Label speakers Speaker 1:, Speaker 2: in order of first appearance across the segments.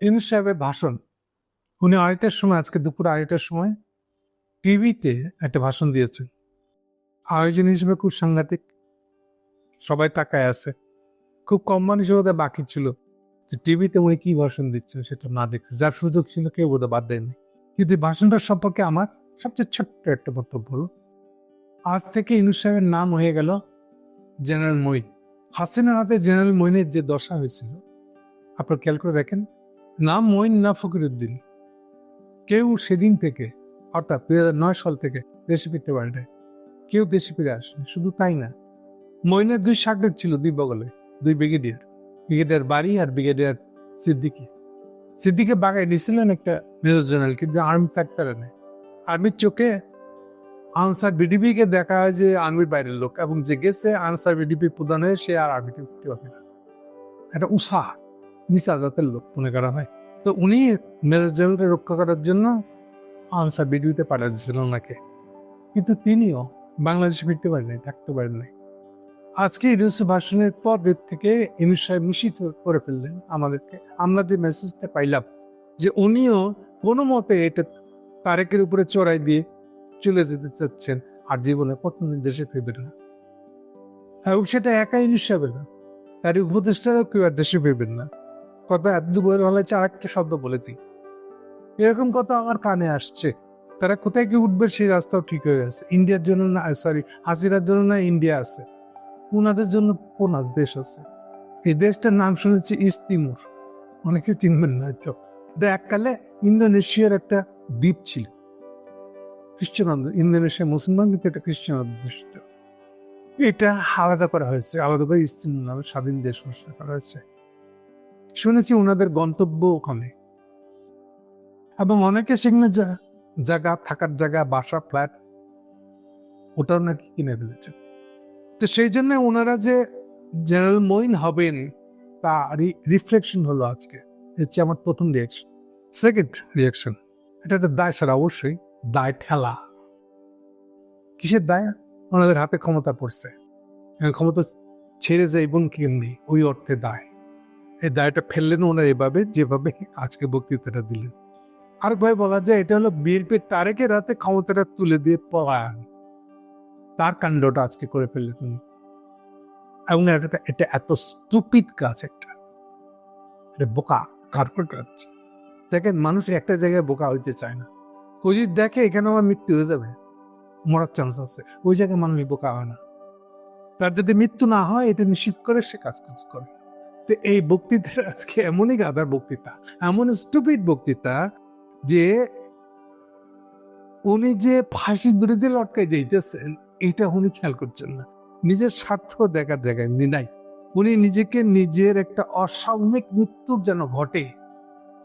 Speaker 1: ইউনুস সাহেবের ভাষণ। উনি আড়াইটার সময়, আজকে দুপুর আড়াইটার সময় টিভিতে একটা ভাষণ দিয়েছেন। আয়োজন হিসেবে খুব সাংঘাতিক। সবাই তাকায় আছে। খুব কম মানুষ বোধহয় বাকি ছিল যে টিভিতে উনি কি ভাষণ দিচ্ছেন সেটা না দেখছে। যার সুযোগ ছিল কেউ বোধহয় বাদ দেয়নি। কিন্তু এই ভাষণটা সম্পর্কে আমার সবচেয়ে ছোট্ট একটা বক্তব্য হলো, আজ থেকে ইউনুস সাহেবের নাম হয়ে গেল জেনারেল মইন হাসিনার হাতে জেনারেল মইনের যে দশা হয়েছিল, আপনার খেয়াল করে দেখেন না মইন, না ফকিরুদ্দিন কেউ সেদিন থেকে, অর্থাৎ দুই হাজার নয় সাল থেকে দেশে ফিরতে পারে। কেউ দেশে ফিরে আসেনি, শুধু তাই না। মইনের দুই শাকডেট ছিল দুই বগলে, দুই ব্রিগেডিয়ার। ব্রিগেডিয়ার বাড়ি আর ব্রিগেডিয়ার সিদ্দিকি। সিদ্দিকে বাগায় দিয়েছিলেন একটা মেজর জেনারেল, কিন্তু আর্মি ফ্যাক্টর নেই। আর্মির চোখে আনসার বিডিপিকে দেখা হয় যে আর্মির বাইরের লোক, এবং যে গেছে আনসার বিডিপি প্রধান হয়ে সে আর আর্মিতে উঠতে পারবে না। একটা উৎসাহ। নিচা জাতের লোক মনে করা হয়। তো উনি মেজর রক্ষা করার জন্য আনসার বিডিপিতে পাঠিয়ে দিয়েছিলেন ওনাকে। কিন্তু তিনিও বাংলাদেশে ফিরতে পারেন নাই, থাকতে পারেন নাই। আজকে ইউনুস ভাষণের পর থেকে ইউনুস সাহেব নিশ্চিত করে ফেললেন আমাদেরকে। আমরা যে মেসেজটা পাইলাম যে উনিও কোনো মতে এটা তারেকের উপরে চড়াই দিয়ে চলে যেতে চাচ্ছেন আর জীবনে কতদিন দেশে ফিরবে না। এবং সেটা একাই ইউনুস সাহেবের না। তার উপদেষ্টারাও কেউ আর দেশে ফিরবেন না। কথা এত দুপুরের বেলায় চার একটা শব্দ বলে দিই। এরকম কথা আমার কানে আসছে। তারা কোথায় কি উঠবে সেই রাস্তাও ঠিক হয়ে গেছে। ইন্ডিয়ার জন্য না সরি হাজিরার জন্য না ইন্ডিয়া আছে। ওনাদের জন্য ওনার দেশ আছে। এই দেশটার নাম শুনেছি ইস্ট তিমুর। অনেকে চিনবেন না হয়তো। এটা এককালে ইন্দোনেশিয়ার একটা দ্বীপ ছিল। খ্রিস্টান ইন্দোনেশিয়া মুসলমান, কিন্তু এটা খ্রিস্টান অধ্যুষিত এটা আলাদা করা হয়েছে। আলাদা করে ইস্ট তিমুর নামে স্বাধীন দেশ ঘোষণা করা হয়েছে। শুনেছি ওনাদের গন্তব্য ওখানে। এবং অনেকে সেখানে যা- জায়গা, থাকার জায়গা, বাসা, ফ্ল্যাট, ওটাও নাকি কিনে ফেলেছে তো সেই জন্য ওনারা যে জেনারেল মইন হবেন, তা রিফ্লেকশন হলো আজকে। হচ্ছে আমার প্রথম রিয়াকশন সেকেন্ড রিয়াকশন এটা একটা দায় সারা অবশ্যই। দায় ঠেলা। কিসের দায়? ওনাদের হাতে ক্ষমতা পড়ছে। ক্ষমতা ছেড়ে যায় যাইবন কেমনি ওই অর্থে দায়। এই দায়টা ফেললেন ওনার এভাবে, যেভাবে আজকে বক্তৃতাটা দিলেন। আরেকভাবে বলা যায় এটা হলো বিএনপির তারেকের হাতে ক্ষমতাটা তুলে দিয়ে পলায়ন। তার কাণ্ডটা আজকে করে ফেললে তুমি এবং এটা এটা এত স্টুপিড কাজ একটা। এটা বোকা, কার্পেট কাজ। দেখেন, মানুষ একটা জায়গায় বোকা হইতে চায় না। যদি দেখে এখানে আমার মৃত্যু হয়ে যাবে। মরার চান্স আছে। ওই জায়গায় মানুষ বোকা হয় না। তার যদি মৃত্যু না হয়, এটা নিশ্চিত করে সে কাজ কাজ করে তো এই বক্তৃতার আজকে এমনই গাদার বক্তৃতা, এমন স্টুপিড বক্তৃতা যে উনি যে ফাঁসি দড়িতে লটকাই দিতেছেন এটা উনি খেয়াল করছেন না। নিজের স্বার্থ দেখার জায়গায় উনি নাই। উনি নিজেকে নিজের একটা অস্বাভাবিক মৃত্যুর যেন ঘটে,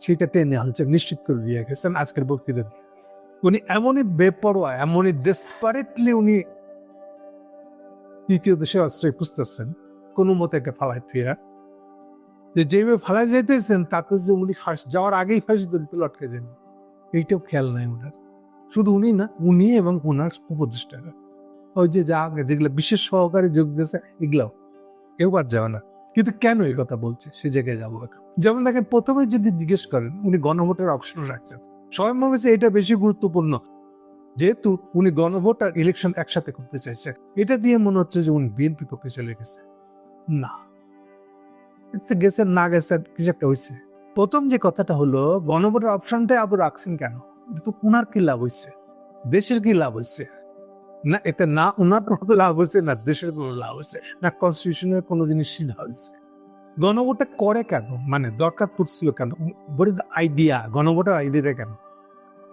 Speaker 1: সেটা টেনে আনছেন নিশ্চিত করে দিয়ে গেছেন আজকের বক্তৃতা দিয়ে। উনি এমনই বেপরোয়া, এমনই ডেসপারেটলি উনি তৃতীয় দেশে আশ্রয় খুঁজতেছেন, কোনো মতে একটা ফালাই থুয়া যে যেভাবে ফালাই যাইতেছেন, তাতে যে উনি ফাঁস, যাওয়ার আগেই ফাঁসি দড়িতে লটকে যান এইটাও খেয়াল নাই ওনার। শুধু উনি না, উনি এবং ওনার উপদেষ্টারা। ওই যে যা যেগুলো বিশেষ সহকারী যোগ দিয়েছে, এগুলাও। কেউ আর যাবে না। কিন্তু কেন এই কথা বলছে? সে জায়গায় যাব এখন। যেমন দেখেন, প্রথমে যদি জিজ্ঞেস করেন, উনি গণভোটের অপশন রাখছেন। সবাই মনে হচ্ছে এটা বেশি গুরুত্বপূর্ণ। যেহেতু উনি গণভোট আর ইলেকশন একসাথে করতে চাইছে এটা দিয়ে মনে হচ্ছে যে উনি বিএনপি পক্ষে চলে গেছে। না। গেছেন, না গেছেন, কিছু একটা হয়েছে প্রথম যে কথাটা হলো, গণভোটের অপশনটাই আবার রাখছেন কেন? এটা তো উনার কি লাভ হয়েছে দেশের কি লাভ হয়েছে না, এতে না উনার কোনো লাভ হয়েছে না দেশের কোনো লাভ হয়েছে না কনস্টিটিউশনের কোনো জিনিসই লাভ হয়েছে গণভোটটা করে কেন? মানে দরকার পড়ছিল কেন? বড় আইডিয়া গণভোটের আইডিয়াটা কেন?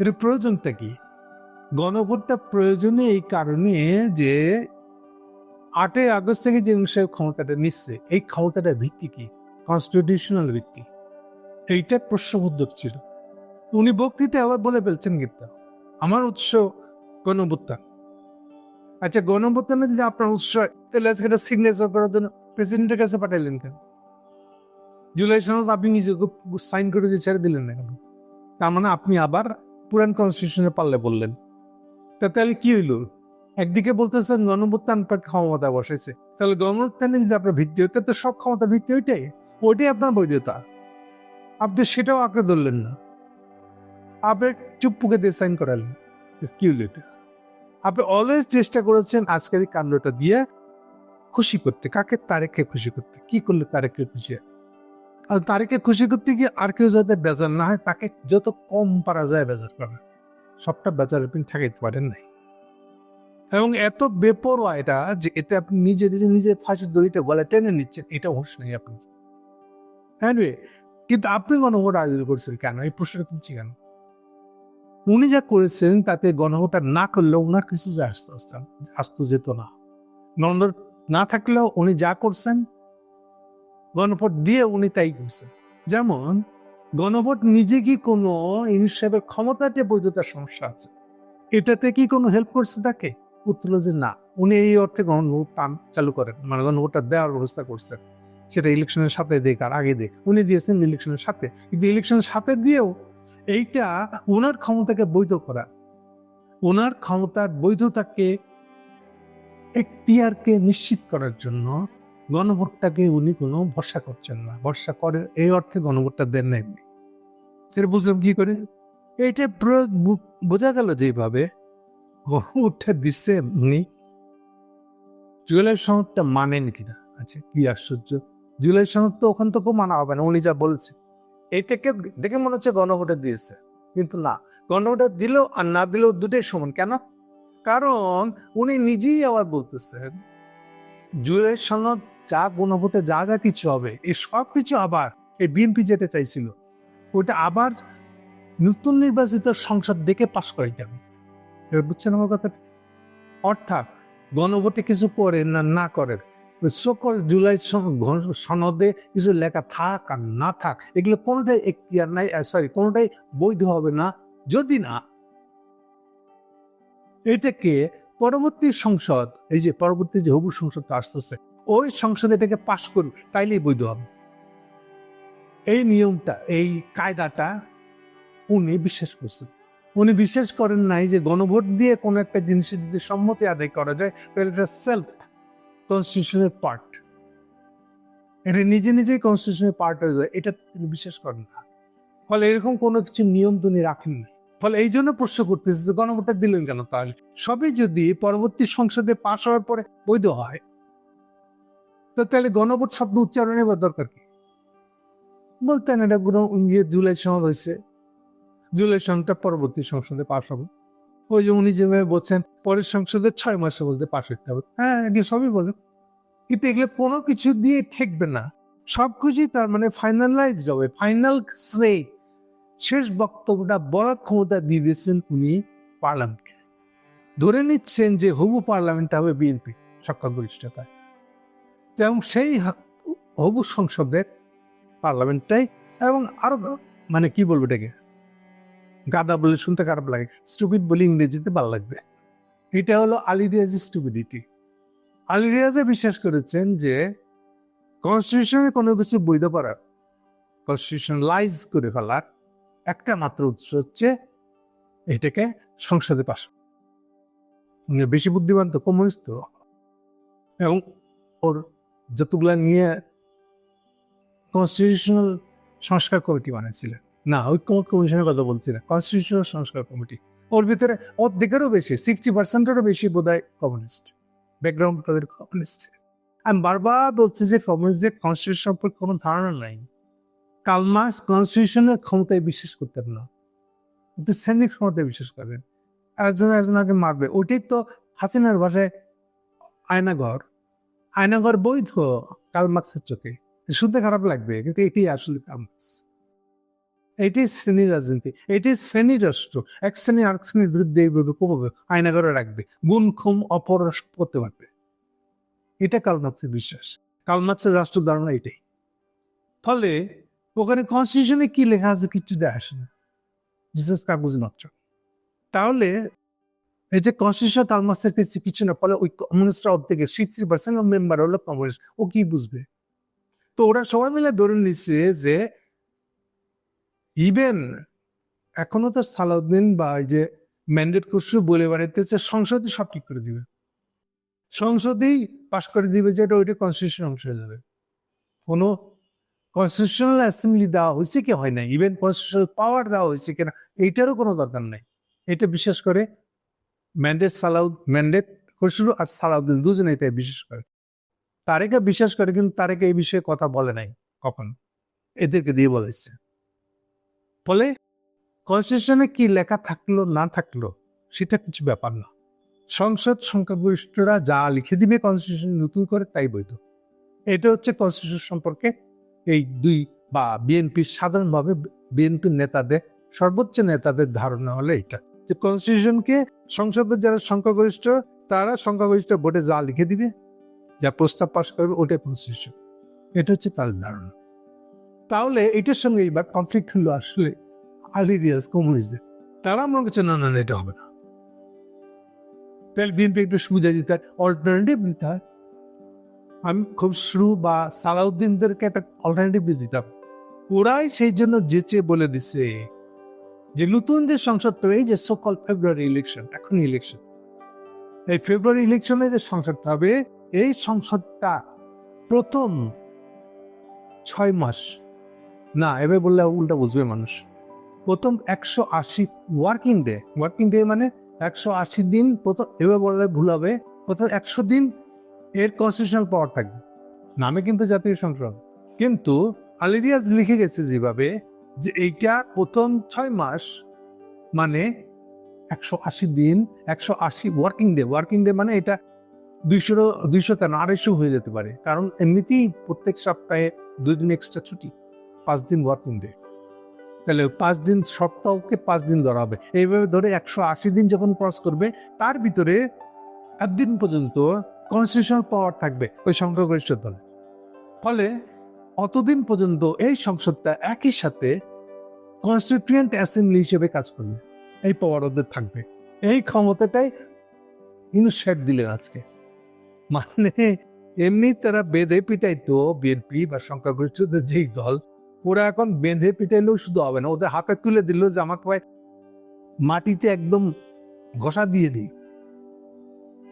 Speaker 1: এর প্রয়োজনটা কি? গণভোটটা প্রয়োজনে এই কারণে যে আটই আগস্ট থেকে যে সাহেব ক্ষমতাটা নিচ্ছে এই ক্ষমতাটার ভিত্তি কি? কনস্টিটিউশনাল ভিত্তি। এইটা প্রশ্নবোধক ছিল। উনি বক্তৃতা আবার বলে ফেলছেন কিন্তু আমার উৎস গণভোত্থান আচ্ছা গণভোত্থানে যদি আপনার উৎস, তাহলে আজকে এটা সিগনেচার করার জন্য প্রেসিডেন্টের কাছে পাঠাইলেন কেন? জুলাই সনদ আপনি নিজে সাইন করে দিয়ে ছেড়ে দিলেন না কেন? তার মানে আপনি আবার পুরান কনস্টিটিউশনে পাল্লে বললেন তা তাহলে কি হইল? একদিকে বলতেছেন গণভোত্থান আপনার ক্ষমতা বসেছে। তাহলে গণভোত্থানে যদি আপনার ভিত্তি হইতে তো সব ক্ষমতা ভিত্তি, ওইটাই। ওইটাই আপনার বৈধতা। আপনি সেটাও আঁকড়ে ধরলেন না। আপনি চুপ্পুকে দিয়ে সাইন করালেন। কি হলো আপনি অলওয়েজ চেষ্টা করেছেন আজকের এই কাণ্ডটা দিয়ে খুশি করতে। কাকে? তারেককে খুশি করতে। কি করলে তারেককে খুশি? আর তারেককে খুশি করতে গিয়ে আর কেউ যাতে বেজার না হয়, তাকে যত কম পারা যায় বেজার করা সবটা বেজার আপনি ঠেকাইতে পারেন নাই। এবং এত বেপরোয়া এটা যে এতে আপনি নিজে নিজে নিজে ফাঁসির দড়িতে গলায় টেনে নিচ্ছেন এটা হুঁশ নেই আপনি। Anyway, কিন্তু আপনি গণভোট আয়োজন করছেন কেন? এই প্রশ্নটা তুলছি কেন? উনি যা করেছেন তাতে গণভোটটা না করলেও ওনার কিছু যায় আসতো আসতো- আসতো যেত না। নন্দর না থাকলেও উনি যা করছেন গণভোট দিয়ে উনি তাই করছেন। যেমন গণভোট নিজে কি কোনো ইনিশিয়েটিভের ক্ষমতাতে বৈধতার সমস্যা আছে? এটাতে কি কোনো হেল্প করছে তাকে? উত্তর যে না, উনি এই অর্থে গণভোট টান চালু করেন। মানে গণভোটটা দেওয়ার ব্যবস্থা করছেন সেটা ইলেকশনের সাথে দেখ আর আগে দেখ উনি দিয়েছেন ইলেকশনের সাথে। কিন্তু ইলেকশনের সাথে দিয়েও এইটা ওনার ক্ষমতাকে বৈধ করা। ওনার ক্ষমতার বৈধতাকে এখতিয়ারকে নিশ্চিত করার জন্য গণভোটটাকে উনি কোনো ভরসা করছেন না। ভরসা করে, এই অর্থে গণভোটটা দেন নাই। সেটা বুঝলাম কি করে? এইটা প্রয়োগ বোঝা গেল যেভাবে গণভোটটা দিচ্ছে উনি। জুয়েলার সনদটা মানেন কিনা? আচ্ছা কি আশ্চর্য। জুয়েলার সনদ তো ওখান থেকেও মানা হবে না, উনি যা বলছে। এইটাকে দেখে মনে হচ্ছে গণভোটে দিয়েছে। কিন্তু না গণভোটে দিলেও আর না দিলেও দুটোই সমান। কেন? কারণ উনি নিজেই আবার বলতেছেন, জুয়েলের সনদ যা গণভোটে যা যা কিছু হবে, এই সব কিছু আবার এই বিএনপি যেতে চাইছিল, ওইটা আবার নতুন নির্বাচিত সংসদ দেখে পাশ করাইতে হবে। এবার বুঝছেন আমার কথা? অর্থাৎ গণভোটে কিছু করেন না না করেন। সকল জুলাই সনদে কিছু লেখা থাক আর না থাক, এগুলো কোনোটাই এখতিয়ার নাই সরি কোনোটাই বৈধ হবে না। যদি না, এটাকে পরবর্তী সংসদ, এই যে পরবর্তী যে হবু সংসদ আসতেছে, ওই সংসদ এটাকে পাশ করুক, তাইলেই বৈধ হবে। এই নিয়মটা, এই কায়দাটা উনি বিশ্বাস করছেন। উনি বিশ্বাস করেন নাই যে গণভোট দিয়ে কোনো একটা জিনিসের যদি সম্মতি আদায় করা যায়, তাহলে এটা সেলফ কনস্টিটিউশনের পার্ট এটা নিজে নিজেই কনস্টিটিউশনের পার্ট হয়ে যায়, এটা তিনি বিশ্বাস করেন না। ফলে এরকম কোনো কিছু নিয়ম তিনি রাখেন না ফলে এই জন্য প্রশ্ন করতেছে যে গণভোটটা দিলেন কেন তাহলে? সবই যদি পরবর্তী সংসদে পাশ হওয়ার পরে বৈধ হয়, তো তাহলে গণভোট শব্দ উচ্চারণের দরকার কি? বলতেন এটা কোনো ইয়ে জুলাই সমাজ হয়েছে। সনদটা পরবর্তী সংসদে পাশ হবে। ওই যে উনি যেভাবে বলছেন, পরের সংসদে ছয় মাসে বলতে পাশ হতে হবে। হ্যাঁ এগুলো সবই বলেন। কিন্তু এগুলো কোনো কিছু দিয়ে ঠেকবে না। সব কিছুই তার মানে ফাইনালাইজড হবে। ফাইনাল সে শেষ বক্তব্যটা বলার ক্ষমতা দিয়ে দিয়েছেন উনি পার্লামেন্টকে। ধরে নিচ্ছেন যে হবু পার্লামেন্টটা হবে বিএনপি সংখ্যাগরিষ্ঠতায় এবং সেই হবু সংসদের পার্লামেন্টটাই, এবং আরও মানে কি বলব এটাকে? গাদা বলে শুনতে খারাপ লাগে। স্টুপিড বলে ইংরেজিতে ভালো লাগবে। এটা হলো আলী রিয়াজের স্টুপিডিটি আলী রিয়াজে বিশ্বাস করেছেন যে কনস্টিটিউশনে কোনো কিছু বৈধ করার কনস্টিটিউশনালাইজ করে ফেলার একটা মাত্র উৎস হচ্ছে এটাকে সংসদে পাশ বেশি বুদ্ধিমান তো কমিউনিস্ট তো। এবং ওর যতগুলা নিয়ে কনস্টিটিউশনাল সংস্কার কমিটি বানিয়েছিলেন না ঐক্যমত কমিশনের কথা বলছি না। কনস্টিটিউশনাল সংস্কার কমিটি। ওর ভিতরে অর্ধেকেরও বেশি সিক্সটি পার্সেন্টেরও বেশি বোধ হয় কমিউনিস্ট ব্যাকগ্রাউন্ড তাদের কমিউনিস্ট আমি বারবার বলছি যে কমিউনিস্টদের কনস্টিটিউশন সম্পর্কে কোনো ধারণা নাই। কালমার্কস কনস্টিটিউশনের ক্ষমতায় বিশ্বাস করতেন না। কিন্তু সৈনিক ক্ষমতায় বিশ্বাস করেন। একজন একজনকে মারবে। ওটাই তো হাসিনার ভাষায় আয়নাঘর আয়নাঘর বৈধ কালমার্কসের চোখে। শুনতে খারাপ লাগবে, কিন্তু এটাই আসলে কালমার্কস এটাই শ্রেণি রাজনীতি এটাই শ্রেণি রাষ্ট্র এক শ্রেণি আরেক শ্রেণির বিরুদ্ধে এইভাবে কমাবে আয়নাঘরে রাখবে গুণ অপরস করতে পারবে এটা কালমার্কসের বিশ্বাস কালমার্কসের রাষ্ট্র ধারণা এটাই ফলে ওখানে কনস্টিটিউশনে কি লেখা আছে কিছু দেয় আসে না বিশেষ কাগজ মাত্র তাহলে এই যে কনস্টিটিউশন কালমার্কসের কিছু কিছু না ফলে ওই কমিউনিস্টরা অর্ধেকে সিক্সটি পার্সেন্ট মেম্বার হলো কমিউনিস্ট ও কি বুঝবে তো ওরা সবাই মিলে ধরে নিচ্ছে যে ইভেন এখনও তো সালাউদ্দিন বা এই যে ম্যান্ডেট খসরু বলে বেড়াইতেছে সংসদই সব ঠিক করে দিবে। সংসদেই পাশ করে দিবে যে এটা ওইটা কনস্টিটিউশন অংশ হয়ে যাবে। কোনো কনস্টিটিউশনাল অ্যাসেম্বলি দেওয়া হয়েছে কি হয় না ইভেন কনস্টিটিউশনাল পাওয়ার দেওয়া হয়েছে কিনা এইটারও কোনো দরকার নাই। এটা বিশেষ করে ম্যান্ডেট সালাউদ ম্যান্ডেট খসরু আর সালাউদ্দিন দুজনে এটাই বিশেষ করে। তারেকা বিশ্বাস করে, কিন্তু তারেকা এই বিষয়ে কথা বলে নাই কখন। এদেরকে দিয়ে বলেছে। ফলে কনস্টিটিউশনে কি লেখা থাকল, না থাকল, সেটা কিছু ব্যাপার না। সংসদ সংখ্যাগরিষ্ঠরা যা লিখে দিবে কনস্টিটিউশন নতুন করে, তাই বৈধ। এটা হচ্ছে কনস্টিটিউশন সম্পর্কে এই দুই বা বিএনপির সাধারণভাবে বিএনপির নেতাদের, সর্বোচ্চ নেতাদের ধারণা হলে এটা যে কনস্টিটিউশনকে সংসদের যারা সংখ্যাগরিষ্ঠ, তারা সংখ্যাগরিষ্ঠ ভোটে যা লিখে দিবে, যা প্রস্তাব পাশ করবে, ওটাই কনস্টিটিউশন এটা হচ্ছে তাদের ধারণা। তাহলে এটার সঙ্গে এইবার কনফ্লিক্ট হলো আসলে আলিরিয়াস কমিউনিস্টদের তারা মনে করছে না না এটা হবে না। তাহলে বিএনপি একটু সুবিধা দিতে অল্টারনেটিভ দিতে হয় আমি খুব শুরু বা সালাউদ্দিনদেরকে একটা অল্টারনেটিভ দিতাম। ওরাই সেই জন্য যেচে বলে দিছে যে, নতুন যে সংসদটা এই যে সকল ফেব্রুয়ারি ইলেকশন এখন ইলেকশন এই ফেব্রুয়ারি ইলেকশনে যে সংসদটা হবে, এই সংসদটা প্রথম ছয় মাস না এবার বললে উল্টা বুঝবে মানুষ। প্রথম একশো আশি ওয়ার্কিং ডে ওয়ার্কিং ডে মানে একশো আশি দিন, প্রথম এবার বললে ভুল হবে। প্রথম একশো দিন এর কনস্টিটিউশনাল পাওয়ার থাকবে। নামে কিন্তু জাতীয় সংসদ। কিন্তু আলিরিয়াজ লিখে গেছে যেভাবে, যে এইটা প্রথম ছয় মাস মানে একশো আশি দিন, একশো আশি ওয়ার্কিং ডে ওয়ার্কিং ডে মানে এটা দুইশো দুইশো কেন আড়াইশো হয়ে যেতে পারে। কারণ এমনিতেই প্রত্যেক সপ্তাহে দুই দিন এক্সট্রা ছুটি। পাঁচ দিন ওয়ার্কিং ডে তাহলে পাঁচ দিন সপ্তাহকে পাঁচ দিন ধরা হবে। এইভাবে ধরে একশো আশি দিন যখন ক্রস করবে, তার ভিতরে একদিন পর্যন্ত কনস্টিটিউশনাল পাওয়ার থাকবে ওই সংখ্যাগরিষ্ঠ দলে। ফলে অতদিন পর্যন্ত এই সংসদটা একই সাথে কনস্টিটিউয়েন্ট অ্যাসেম্বলি হিসেবে কাজ করবে। এই পাওয়ার ওদের থাকবে। এই ক্ষমতাটাই ইনস্যাট দিলেন আজকে। মানে এমনি তারা বেঁধে পিটাইতো বিএনপি বা সংখ্যাগরিষ্ঠদের যেই দল ওরা এখন বেঁধে পিটাইলেও শুধু হবে না, ওদের হাতে তুলে দিল যে আমাকে ভাই মাটিতে একদম ঘষা দিয়ে দিই।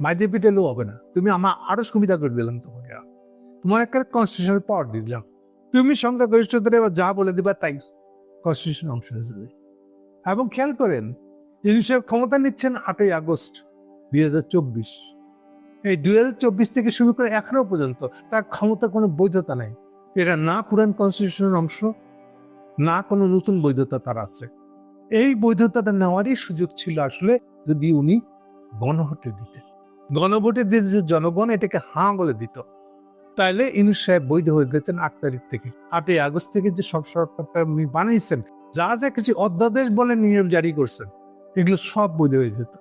Speaker 1: মাইতে পিটাইলেও হবে না। তুমি আমার আরও সুবিধা করে দিলাম তোমাকে। তোমার একটা কনস্টিটিউশনাল পাওয়ার দিয়ে দিলাম। তুমি সংখ্যাগরিষ্ঠদের এবার যা বলে দিবা তাই কনস্টিটিউশন অংশ হিসেবে এবং খেয়াল করেন, ইউনিসেফ ক্ষমতা নিচ্ছেন আটই আগস্ট দুই হাজার চব্বিশ। এই দুই হাজার চব্বিশ থেকে শুরু করে এখনও পর্যন্ত তার ক্ষমতা কোনো বৈধতা নাই। এটা না পুরান কনস্টিটিউশনের অংশ, না কোনো নতুন বৈধতা তার আছে। এই বৈধতাটা নেওয়ারই সুযোগ ছিল আসলে যদি উনি গণভোটে দিতেন। গণভোটে দিয়ে যে জনগণ এটাকে হাঁ বলে দিত। তাইলে ইনুস সাহেব বৈধ হয়ে গেছেন আট তারিখ থেকে। আটই আগস্ট থেকে যে সরকারটা উনি বানিয়েছেন, যা যা কিছু অধ্যাদেশ বলে নিয়ম জারি করছেন, এগুলো সব বৈধ হয়ে যেত।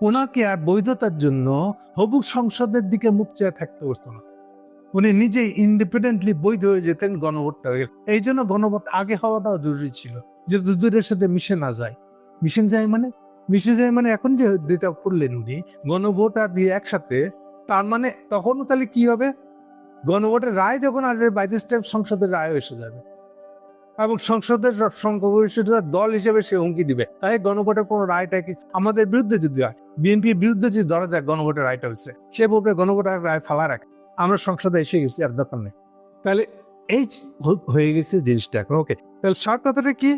Speaker 1: ওনাকে আর বৈধতার জন্য হবু সংসদের দিকে মুখ চেয়ে থাকতে হতো না। উনি নিজেই ইন্ডিপেন্ডেন্টলি বৈধ হয়ে যেতেন গণভোটটা হয়ে এই জন্য গণভোট আগে হওয়াটাও জরুরি ছিল যে দুদূরের সাথে মিশে না যায়। মিশে যায় মানে? মিশে যায় মানে এখন যে যেটা করলেন উনি, গণভোট আর দিয়ে একসাথে, তার মানে তখনও তাহলে কি হবে? গণভোটের রায় যখন আসবে বাই দিস টাইম সংসদের রায় এসে যাবে। এবং সংসদের সংখ্যাগরিষ্ঠতা দল হিসেবে সে হুমকি দিবে। তাই গণভোটের কোনো রায়টা কি আমাদের বিরুদ্ধে যদি হয়? বিএনপির বিরুদ্ধে যদি ধরা যায় গণভোটের রায়টা হচ্ছে সে বলবে গণভোটের রায় ফালা রাখে। আমরা সংসদে এসে গেছি, আর দরকার নেই। তাহলে এই হয়ে গেছে জিনিসটা এখন ওকে তাহলে সার কথাটা কি?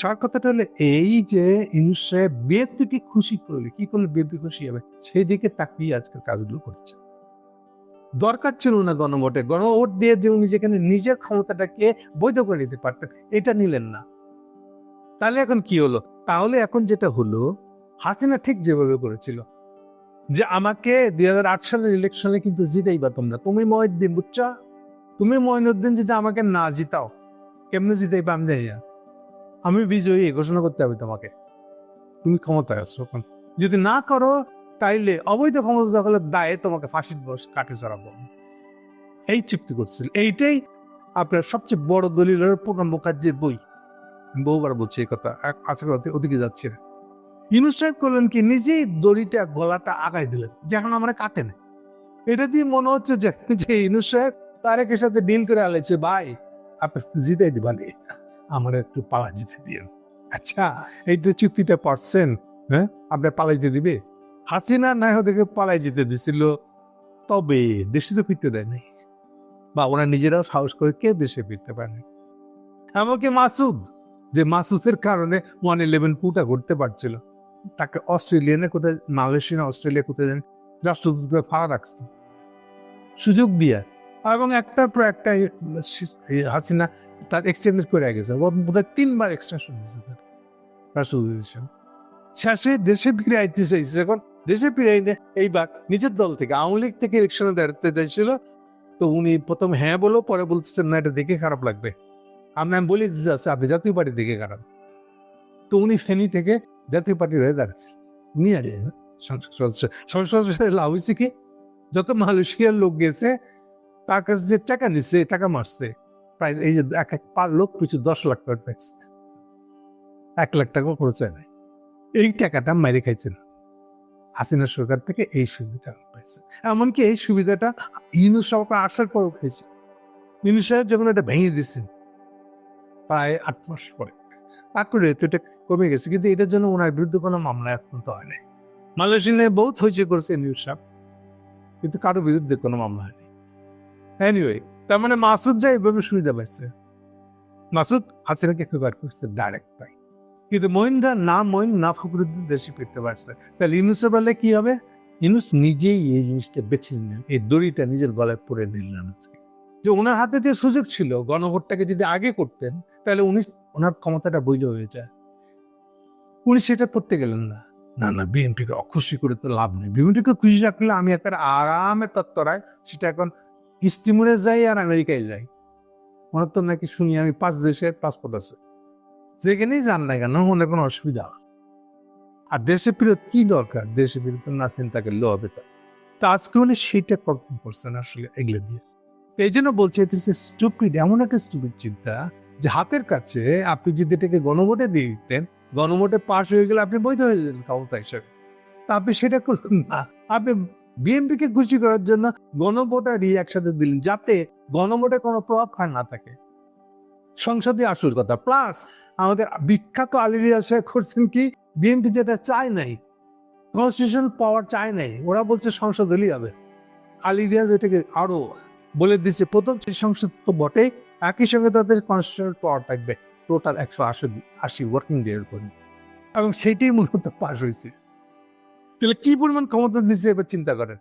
Speaker 1: সার কথাটা হলো এই যে ইনসে বিএনপিকে খুশি করলে, কি করলে বিএনপি খুশি হবে? সেই দিকে তাকিয়ে আজকের কাজগুলো করছে। দরকার ছিল না গণভোটে। গণভোট দিয়ে যে উনি যেখানে নিজের ক্ষমতাটাকে বৈধ করে নিতে পারতেন, এটা নিলেন না। তাহলে এখন কি হলো? তাহলে এখন যেটা হলো, হাসিনা ঠিক যেভাবে করেছিল যে আমাকে দুই হাজার আট সালের ইলেকশনে কিন্তু জিতেই বা তোমরা। তুমি মহিউদ্দিন, বুঝছ? তুমি মহিনুদ্দিন যদি আমাকে না জিতাও, কেমনে জিতেই বা আমি জানি না। আমি বিজয়ী, ঘোষণা করতে হবে তোমাকে। তুমি ক্ষমতায় আছো এখন। যদি না করো, তাইলে অবৈধ ক্ষমতা দখলের দায়ে তোমাকে ফাঁসির বস কাটে চড়াবো। এই চুক্তি করছিল। এইটাই আপনার সবচেয়ে বড় দলিলের প্রণব মুখার্জির বই। বহুবার বলছি এই কথা। এক- আজকে রাতে ওদিকে যাচ্ছি না। ইউনুস সাহেব করলেন কি? নিজেই দড়িটা, গলাটা আগাই দিলেন। যে এখন আমরা কাটে না এটা দিয়ে মনে হচ্ছে যে যে ইউনুস সাহেব তারেকের সাথে ডিল করে আলেছে, ভাই, আপনি জিতাই দিবানি আমার। একটু পালা জিতে দিন আচ্ছা এই তো চুক্তিটা পারছেন হ্যাঁ? আপনার পালাইতে দিবে? হাসিনা নাই ওদেরকে পালাই যেতে দিছিল। তবে দেশে তো ফিরতে দেয় নাই বা ওরা নিজেরাও সাহস করে কেউ দেশে ফিরতে পারে এমনকি মাসুদ, যে মাসুদের কারণে ওয়ান ইলেভেন কুটা করতে পারছিল। তাকে অস্ট্রেলিয়ানে কোথায়, মালয়েশিয়া অস্ট্রেলিয়া কোথায় জানি রাষ্ট্রদূত করে ফাঁকা রাখছে। সুযোগ দিয়ে। এবং একটার পর একটা হাসিনা তার এক্সটেন্ড করে গেছে। বোধহয় তিনবার এক্সটেনশন দিয়েছে তার রাষ্ট্রদূত হিসেবে। শেষে দেশে ফিরে আইতে চাইছে। এখন দেশে ফিরে আইনে এইবার নিজের দল থেকে, আওয়ামী লীগ থেকে ইলেকশনে দাঁড়াতে চাইছিল। তো উনি প্রথম হ্যাঁ বলো, পরে বলতেছেন না, এটা দেখে খারাপ লাগবে। আমরা আমি বলে দিতে যাচ্ছি, আপনি জাতীয় পার্টি দেখে খারাপ। তো উনি ফেনী থেকে জাতীয় পার্টির হয়ে দাঁড়াচ্ছে। উনি আর সংসদ সদস্য সদস্য লাভ হয়েছে কি? যত মালয়েশিয়ার লোক গেছে তার কাছে যে টাকা নিচ্ছে টাকা মারছে প্রায় এই যে এক এক পার লোক কিছু দশ লাখ টাকা ট্যাক্স এক লাখ টাকা খরচ হয় নাই। এই টাকাটা মাইরে খাইছে না। হাসিনা সরকার থেকে এই সুবিধা পাইছে। এমনকি এই সুবিধাটা ইউনুস সরকার আসার পরও পেয়েছে ইউনুস সাহেব যখন এটা ভেঙে দিচ্ছেন প্রায় আট মাস পরে তারপরে তো এটা কমে গেছে, কিন্তু এটার জন্য ওনার বিরুদ্ধে কোনো মামলা এখন তো হয় নাই। মালয়েশিয়ায় বহুত হয়েছে করেছে নিউজ সাহেব, কিন্তু কারও বিরুদ্ধে কোনো মামলা হয়নি। এনিওয়ে তার মানে মাসুদরা এইভাবে সুবিধা পাইছে, মাসুদ হাসিনাকে ফেভার করছে ডাইরেক্ট তাই। কিন্তু মহিন্দা না মহিন না ফখরুদ্দিন দেশে ফিরতে পারছে। তাহলে ইউনুসের বেলায় কি হবে? ইউনুস নিজেই এই জিনিসটা বেছে নিলেন, এই দড়িটা নিজের গলায় পরে নিলেন আজকে। যে ওনার হাতে যে সুযোগ ছিল, গণভোটটাকে যদি আগে করতেন, তাহলে উনি, ওনার ক্ষমতাটা বৈধ হয়ে যায়। উনি সেটা করতে গেলেন না। না না, বিএনপিকে অখুশি করে তো লাভ নেই। বিএনপিকে খুশি রাখলে আমি একটা আরামে তত্ত্বরায় সেটা এখন ইস্তিমুরে যাই আর আমেরিকায় যাই। ওনার তো নাকি শুনি আমি পাঁচ দেশের পাসপোর্ট আছে। যেখানেই যান না কেন, ওনার কোনো অসুবিধা আর দেশে ফিরত কি দরকার? দেশে ফিরত না চিন্তা করলে হবে তা। তা আজকে উনি সেটা কল্পনা করছেন আসলে এগুলো দিয়ে। এই জন্য বলছে স্টুপিড এমন একটা স্টুপিড চিন্তা যে হাতের কাছে আপনি যদি এটাকে গণভোটে দিয়ে দিতেন গণভোটে পাশ হয়ে গেলে আপনি বৈধ হয়ে যেতেন ক্ষমতা হিসেবে। তা আপনি সেটা করলেন না। আপনি বিএনপিকে খুশি করার জন্য গণভোট আর একসাথে দিলেন যাতে গণভোটে কোনো প্রভাব খান না থাকে। সংসদে আসল কথা, প্লাস আমাদের বিখ্যাত আলিরিয়া শেখ করছেন কি, বিএনপি যেটা চায় নাই কনস্টিটিউশন পাওয়ার চায় নাই, ওরা বলছে সংসদ হলেই হবে। আলিরিয়াজ এটাকে আরও বলে দিচ্ছে প্রথম সংসদ তো বটেই, একই সঙ্গে তাদের কনস্টিটিউশন পাওয়ার থাকবে। টোটাল একশো আশি আশি ওয়ার্কিং ডে এর উপরে। এবং সেইটাই মূলত পাশ হয়েছে। তাহলে কি পরিমাণ ক্ষমতা দিচ্ছে এবার চিন্তা করেন?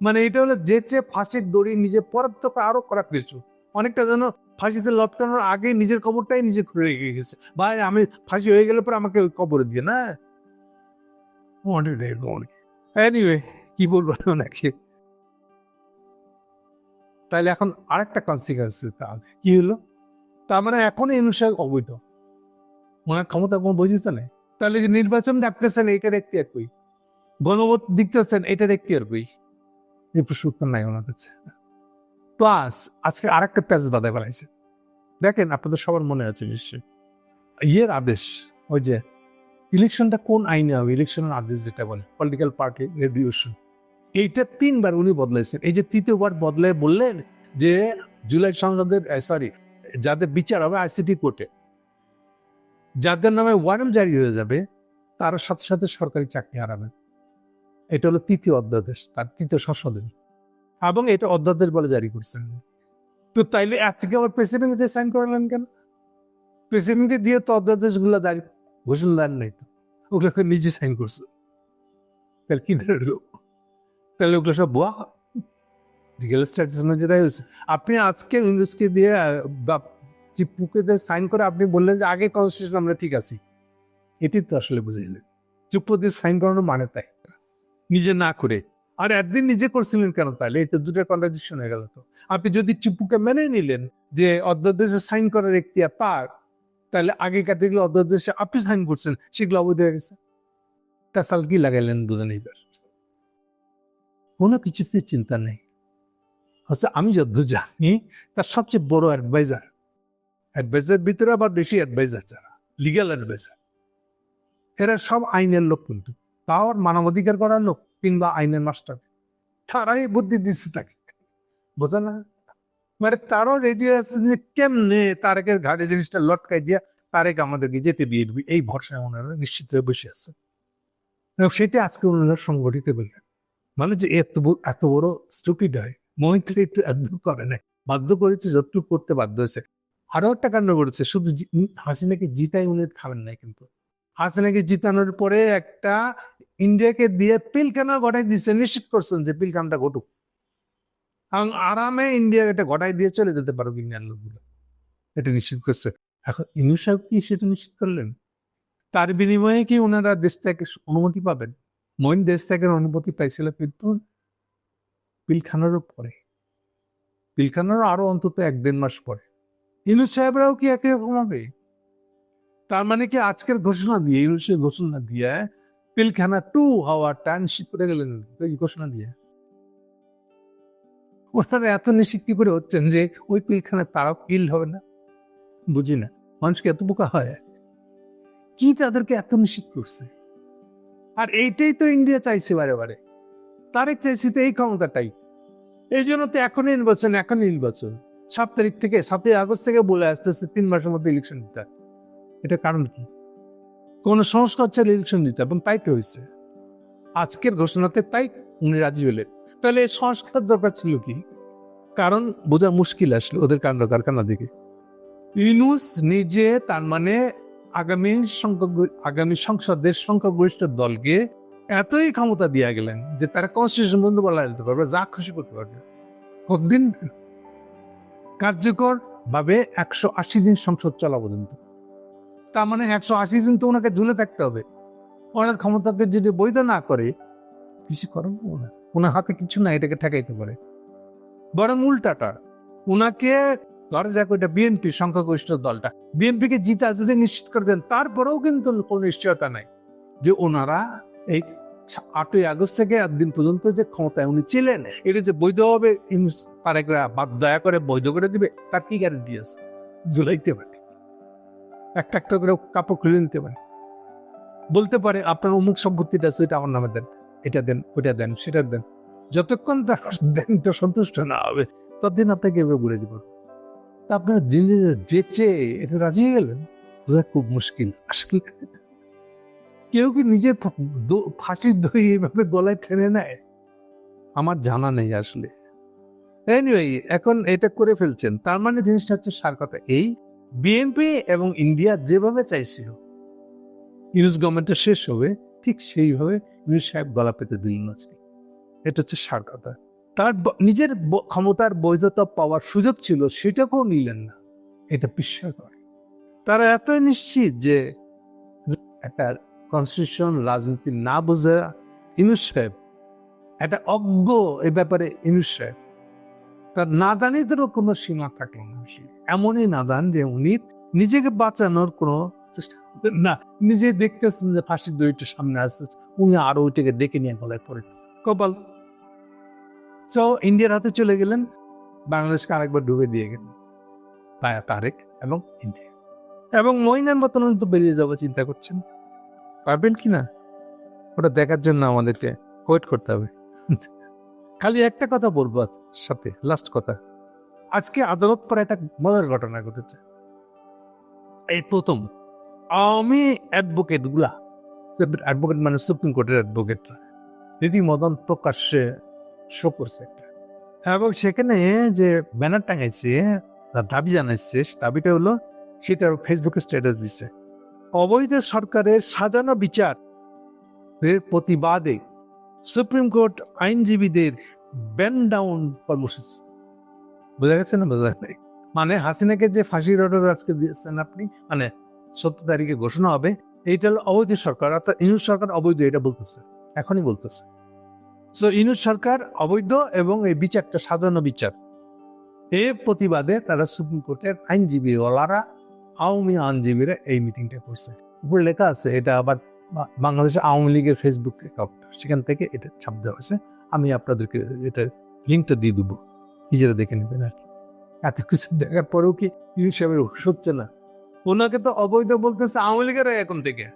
Speaker 1: মানে এটা হলো যে চেয়ে ফাঁসির দড়ি নিজে পরাত্মক আরও করা কিছু অনেকটা যেন ফাঁসিতে লটকানোর আগে নিজের কবরটাই নিজে খুলে রেখে গেছে। ভাই, আমি ফাঁসি হয়ে গেলে পরে আমাকে কবরে দিয়ে, না? এনিওয়ে কি বলব নাকি তাহলে এখন আরেকটা কনসিকুয়েন্স তাহলে। কি হলো? তার মানে এখন এই অনুসারে অবৈধ। ওনার ক্ষমতা কোনো বৈধতা নেই তাহলে যে নির্বাচন ডাকতেছেন, এইটার একটি আর কই? গণভোট দিতেছেন এটার একটি আর কই? এই প্রশ্ন উত্তর নাই ওনার কাছে। প্লাস আজকে আরেকটা প্যাচ বাদায় বেড়াইছে দেখেন, আপনাদের সবার মনে আছে নিশ্চয়ই। ইয়ের আদেশ, ওই যে ইলেকশনটা কোন আইনে হবে? ইলেকশনের আদেশ যেটা বলে পলিটিক্যাল পার্টি রেডিউশন এইটা তিনবার উনি বদলাইছেন। এই যে তৃতীয়বার বদলে বললেন যে জুলাই সংসদের সরি যাদের বিচার হবে আইসিটি কোর্টে। যাদের নামে ওয়ারেন্ট জারি হয়ে যাবে, তার সাথে সাথে সরকারি চাকরি হারাবেন এটা হলো তৃতীয় অধ্যাদেশ, তার তৃতীয় সংশোধনী। এবং এটা অধ্যাদেশ বলে জারি করছেন। তো তাইলে আজকে আবার প্রেসিডেন্ট দিয়ে সাইন করালেন কেন? প্রেসিডেন্টকে দিয়ে তো অধ্যাদেশগুলো দাঁড়ি, ঘোষণা দেন নাই তো। ওগুলো নিজে সাইন করছে। তাহলে কি ধরলো তাহলে ওগুলো সব বোয়া লিগেল স্ট্যাটাস যেটাই হচ্ছে আপনি আজকে ইংরেজকে দিয়ে বা চিপুকে দিয়ে সাইন করে আপনি বললেন যে আগে কনস্টিটিউশন আমরা ঠিক আছি। এটি তো আসলে বুঝাইলেন চুপ্প দিয়ে সাইন করানোর মানে তাই। নিজে না করে। আর একদিন নিজে করছিলেন কেন তাহলে? এই তো দুটো কন্ট্রাডিকশন হয়ে গেল তো। আপনি যদি চিপুকে মেনে নিলেন যে অধ্যাদেশে সাইন করার একটি পার, তাহলে আগে যেগুলো অধ্যাদেশে আপনি সাইন করছেন, সেগুলো অবৈধ হয়ে গেছে। তা সাল কি লাগাইলেন বুঝেন এইবার। কোনো কিছুতে চিন্তা নেই। হচ্ছে আমি যদ্দূর জানি, তার সবচেয়ে বড় অ্যাডভাইজার অ্যাডভাইজার ভিতরে আবার বেশি অ্যাডভাইজার যারা লিগ্যাল অ্যাডভাইজার এরা সব আইনের লোক কিন্তু। তাও মানবাধিকার করার লোক কিংবা আইনের মাস্টার তারাই বুদ্ধি দিচ্ছে তাকে। বোঝা না? মানে তারও রেডি আছে যে কেমনে তারেকের ঘাটে জিনিসটা লটকাই দিয়া তারেক আমাদেরকে যেতে দিয়ে দিবি। এই ভরসায় ওনারা নিশ্চিত হয়ে বসে আছে। সেটা আজকে ওনারা সংগঠিত করলেন। মানে যে এত এত বড় স্টুপিড হয়। মহিন্দ্র একটু একদম করে নাই। বাধ্য করেছে যতটুকু করতে বাধ্য হয়েছে। আরও একটা কাণ্ড করেছে শুধু হাসিনাকে জিতাই উনি খাবেন নাই কিন্তু। হাসিনাকে জিতানোর পরে একটা ইন্ডিয়াকে দিয়ে পিলখানা ঘটাই দিচ্ছে নিশ্চিত করছেন যে পিলখানাটা ঘটুক। এবং আরামে ইন্ডিয়া এটা ঘটাই দিয়ে চলে যেতে পারো ইন্ডিয়ান লোকগুলো। এটা নিশ্চিত করছে। এখন ইনু সাহেব কি সেটা নিশ্চিত করলেন? তার বিনিময়ে কি ওনারা দেশ থেকে অনুমতি পাবেন? মইন দেশ থেকে অনুমতি পাইছিল কিন্তু পিলখানারও পরে। পিলখানারও আরও অন্তত এক দেড় মাস পরে। ইনুস সাহেবরাও কি একই রকম হবে? তার মানে কি আজকের ঘোষণা দিয়ে ইউনুসের ঘোষণা দিয়ে, পিলখানা টু হওয়ারটা নিশ্চিত করে গেলেন। ঘোষণা দিয়ে? ওনারা এত নিশ্চিত কি করে হচ্ছেন যে ওই পিলখানা তারাও পিল হবে না? বুঝি না। মানুষকে এত বোকা হয়? কি তাদেরকে এত নিশ্চিত করছে? আর এইটাই তো ইন্ডিয়া চাইছে বারে বারে। তারেক চাইছে তো এই ক্ষমতাটাই। এই জন্য তো এখনই নির্বাচন এখনই নির্বাচন। সাত তারিখ থেকে, সাতই আগস্ট থেকে বলে আসতেছে তিন মাসের মধ্যে ইলেকশন দিতে। এটা কারণ কি? কোন সংস্কার চাইলে ইলেকশন দিতে, এবং তাই তো হয়েছে। আজকের ঘোষণাতে তাই উনি রাজি হলেন। তাহলে সংস্কার দরকার ছিল কি? কারণ বোঝা মুশকিল আসলো ওদের কাণ্ড কারখানা দিকে ইউনুস নিজে তার মানে আগামী সংখ্যক, আগামী সংসদের সংখ্যাগরিষ্ঠ দলকে এতই ক্ষমতা দিয়ে গেলেন যে তারা কনস্টিটিউশন বন্ধু বলা যেতে পারবে, যা খুশি করতে পারবে। কতদিন কার্যকর ভাবে একশো আশি দিন সংসদ চলা পর্যন্ত। তার মানে একশো আশি দিন তো ওনাকে ঝুলে থাকতে হবে। ওনার ক্ষমতাকে যদি বৈধ না করে, কিছু করেন ওনার ওনার হাতে কিছু না, এটাকে ঠেকাইতে পারে। বরং উল্টাটা ওনাকে ধরে যাক ওইটা বিএনপি সংখ্যাগরিষ্ঠ দলটা বিএনপি কে জিতা যদি নিশ্চিত করে দেন, তারপরেও কিন্তু কোনো নিশ্চয়তা নাই যে ওনারা এই আটই আগস্ট থেকে একদিন পর্যন্ত যে ক্ষমতায় উনি ছিলেন, এটা যে বৈধ হবে তারেকরা বাদ দয়া করে বৈধ করে দিবে, তার কি গ্যারেন্টি আছে? জুলাইতে পারে। একটা একটা করে কাপড় খুলে নিতে পারে। বলতে পারে, আপনার অমুক সম্পত্তিটা আছে, এটা আমার নামে দেন। এটা দেন ওটা দেন, সেটা দেন। যতক্ষণ তার দেন তো সন্তুষ্ট না হবে, ততদিন আপনাকে এভাবে ঘুরে দিব। তা আপনার জিনিস যেচে এটা রাজি গেলেন? বোঝা খুব মুশকিল। আসলে কেউ কি নিজের ফাঁসির দই এইভাবে গলায় টেনে নেয়? আমার জানা নেই আসলে। এনিওয়ে এখন এটা করে ফেলছেন। তার মানে জিনিসটা হচ্ছে সার কথা। এই বিএনপি এবং ইন্ডিয়া যেভাবে চাইছিল ইউনুস গভর্নমেন্টটা শেষ হবে, ঠিক সেইভাবে ইউনুস সাহেব গলা পেতে দিলেন আজকে। এটা হচ্ছে সার কথা। তার নিজের ক্ষমতার বৈধতা পাওয়ার সুযোগ ছিল, সেটাকেও নিলেন না। এটা বিস্ময়কর তারা এতই নিশ্চিত যে একটা কনস্টিটিউশন রাজনীতি না বোঝা ইনুস সাহেব একটা অজ্ঞ এ ব্যাপারে ইনুস তার নাদানিদেরও কোনো সীমা থাকল না। এমনই নাদান যে উনি নিজেকে বাঁচানোর কোনো চেষ্টা না। নিজে দেখতেছেন যে ফাঁসির দড়িটা সামনে আসছে, উনি আরও ওইটাকে ডেকে নিয়ে গলায় পড়ে। কপাল। সো ইন্ডিয়ার হাতে চলে গেলেন, বাংলাদেশকে আরেকবার ডুবে দিয়ে গেলেন। তারেক এবং ইন্ডিয়া। এবং মহিনার মতন তো বেরিয়ে যাব চিন্তা করছেন। পারবেন কি না? ওটা দেখার জন্য আমাদেরকে ওয়েট করতে হবে। খালি একটা কথা বলব আজ, সাথে লাস্ট কথা। আজকে আদালত পরে একটা মজার ঘটনা ঘটেছে। এই প্রথম আওয়ামী অ্যাডভোকেটগুলা অ্যাডভোকেট মানে সুপ্রিম কোর্টের অ্যাডভোকেটরা রীতিমতন প্রকাশ্যে শো করছে একটা। এবং সেখানে যে ব্যানার টাঙাইছে দাবি জানাইছে দাবিটা হলো, সেটা ফেসবুকে স্ট্যাটাস দিছে। অবৈধ সরকারের সাজানো বিচার। এর প্রতিবাদে সুপ্রিম কোর্ট আইনজীবীদের ব্যান ডাউন কর্মসূচি। বোঝা গেছে না বোঝা নাই মানে হাসিনাকে যে ফাঁসির অর্ডার আজকে দিয়েছেন আপনি মানে সত্তর তারিখে ঘোষণা হবে, এইটা হলো অবৈধ সরকার, অর্থাৎ ইনুস সরকার অবৈধ, এটা বলতেছে, এখনই বলতেছে। সো ইনুস সরকার অবৈধ এবং এই বিচারটা সাজানো বিচার। এর প্রতিবাদে তারা সুপ্রিম কোর্টের আইনজীবী ওলারা আওয়ামী আইনজীবীরা এই মিটিংটা করছে। উপরে লেখা আছে, এটা আবার বাংলাদেশ আওয়ামী লীগের ফেসবুক অ্যাকাউন্ট সেখান থেকে এটা ছাপ দেওয়া হয়েছে। আমি আপনাদেরকে এটা লিঙ্কটা দিয়ে দেবো। নিজেরা দেখে নেবেন আর। এত কিছু দেখার পরেও কি সাহেবের হচ্ছে না? ওনাকে তো অবৈধ বলতেছে আওয়ামী লীগের এখন থেকে।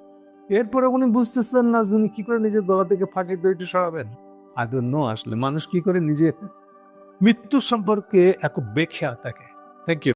Speaker 1: এরপরে উনি বুঝতেছেন না যে উনি কি করে নিজের গলা থেকে ফাঁসির দড়িটা সরাবেন। আদৌ নো আসলে। মানুষ কি করে নিজের মৃত্যু সম্পর্কে এক বেখেয়া থাকে। Thank you